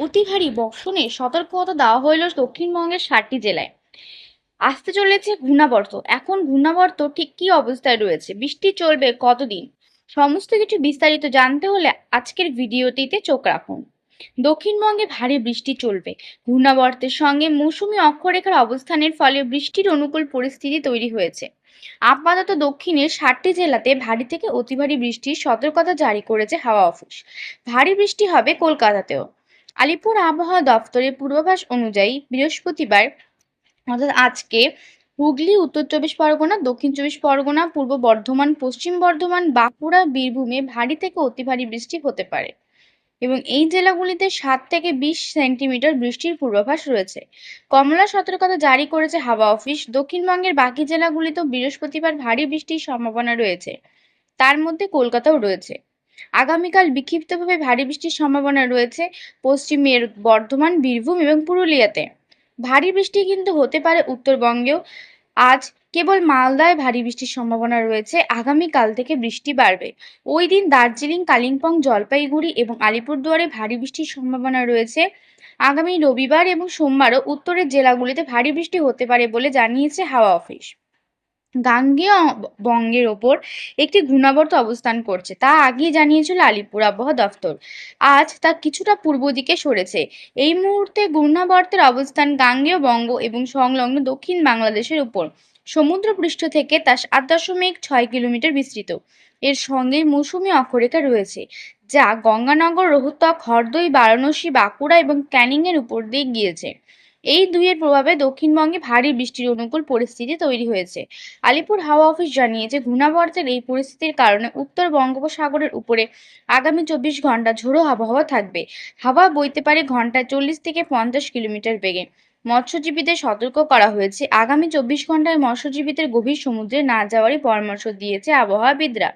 অতি ভারী বর্ষণে সতর্কতা দেওয়া হইল দক্ষিণবঙ্গের ষাটটি জেলায়। আসতে চলেছে ঘূর্ণাবর্ত। এখন ঘূর্ণাবর্ত ঠিক কী অবস্থায় রয়েছে? বৃষ্টি চলবে কতদিন? সমস্ত কিছু বিস্তারিত জানতে হলে আজকের ভিডিওটিতে চোখ রাখুন। দক্ষিণবঙ্গে ভারী বৃষ্টি চলবে। ঘূর্ণাবর্তের সঙ্গে মৌসুমি অক্ষরেখার অবস্থানের ফলে বৃষ্টির অনুকূল পরিস্থিতি তৈরি হয়েছে। আপাতত দক্ষিণের ষাটটি জেলাতে ভারী থেকে অতি ভারী বৃষ্টির সতর্কতা জারি করেছে হাওয়া অফিস। ভারী বৃষ্টি হবে কলকাতাতেও। আলিপুর আবহাওয়া দফতরের পূর্বাভাস অনুযায়ী বৃহস্পতিবার, অর্থাৎ আজকে, হুগলি, উত্তর চব্বিশ পরগনা, দক্ষিণ চব্বিশ পরগনা, পূর্ব বর্ধমান, পশ্চিম বর্ধমান, বাঁকুড়া, বীরভূমে ভারী থেকে অতি ভারী বৃষ্টি হতে পারে। এবং এই জেলাগুলিতে সাত থেকে বিশ সেন্টিমিটার বৃষ্টির পূর্বাভাস রয়েছে। কমলা সতর্কতা জারি করেছে হাওয়া অফিস। দক্ষিণবঙ্গের বাকি জেলাগুলিতেও বৃহস্পতিবার ভারী বৃষ্টির সম্ভাবনা রয়েছে। তার মধ্যে কলকাতাও রয়েছে। আগামীকাল বিক্ষিপ্তভাবে ভারী বৃষ্টির সম্ভাবনা রয়েছে পশ্চিমের বর্ধমান, বীরভূম এবং পুরুলিয়াতে। ভারী বৃষ্টি কিন্তু হতে পারে উত্তরবঙ্গেও। আজ কেবল মালদায় ভারী বৃষ্টির সম্ভাবনা রয়েছে। আগামীকাল থেকে বৃষ্টি বাড়বে। ওই দিন দার্জিলিং, কালিম্পং, জলপাইগুড়ি এবং আলিপুরদুয়ারে ভারী বৃষ্টির সম্ভাবনা রয়েছে। আগামী রবিবার এবং সোমবারও উত্তরের জেলাগুলিতে ভারী বৃষ্টি হতে পারে বলে জানিয়েছে হাওয়া অফিস। গাঙ্গেয় বঙ্গের ওপর একটি ঘূর্ণাবর্ত অবস্থান করছে। তা আগেই জানিয়েছিল আলিপুর আবহাওয়া দফতর। আজ তা কিছুটা পূর্ব দিকে সরেছে। এই মুহূর্তে ঘূর্ণাবর্তের অবস্থান গাঙ্গেয় বঙ্গ এবং সংলগ্ন দক্ষিণ বাংলাদেশের উপর সমুদ্রপৃষ্ঠ থেকে তা সাত দশমিক ছয় কিলোমিটার বিস্তৃত। এর সঙ্গেই মৌসুমী অক্ষরেখা রয়েছে, যা গঙ্গানগর, রোহতক, হরদই, বারাণসী, বাঁকুড়া এবং ক্যানিংয়ের উপর দিয়ে গিয়েছে। এই দুইয়ের প্রভাবে দক্ষিণবঙ্গে ভারী বৃষ্টির অনুকূল পরিস্থিতি তৈরি হয়েছে। আলিপুর হাওয়া অফিস জানিয়েছে, ঘূর্ণাবর্তের এই পরিস্থিতির কারণে উত্তর বঙ্গোপসাগরের উপরে আগামী চব্বিশ ঘণ্টা ঝোড়ো আবহাওয়া থাকবে। হাওয়া বইতে পারে ঘন্টায় চল্লিশ থেকে পঞ্চাশ কিলোমিটার বেগে। মৎস্যজীবীদের সতর্ক করা হয়েছে। আগামী চব্বিশ ঘন্টায় মৎস্যজীবীদের গভীর সমুদ্রে না যাওয়ারই পরামর্শ দিয়েছে আবহাওয়াবিদরা।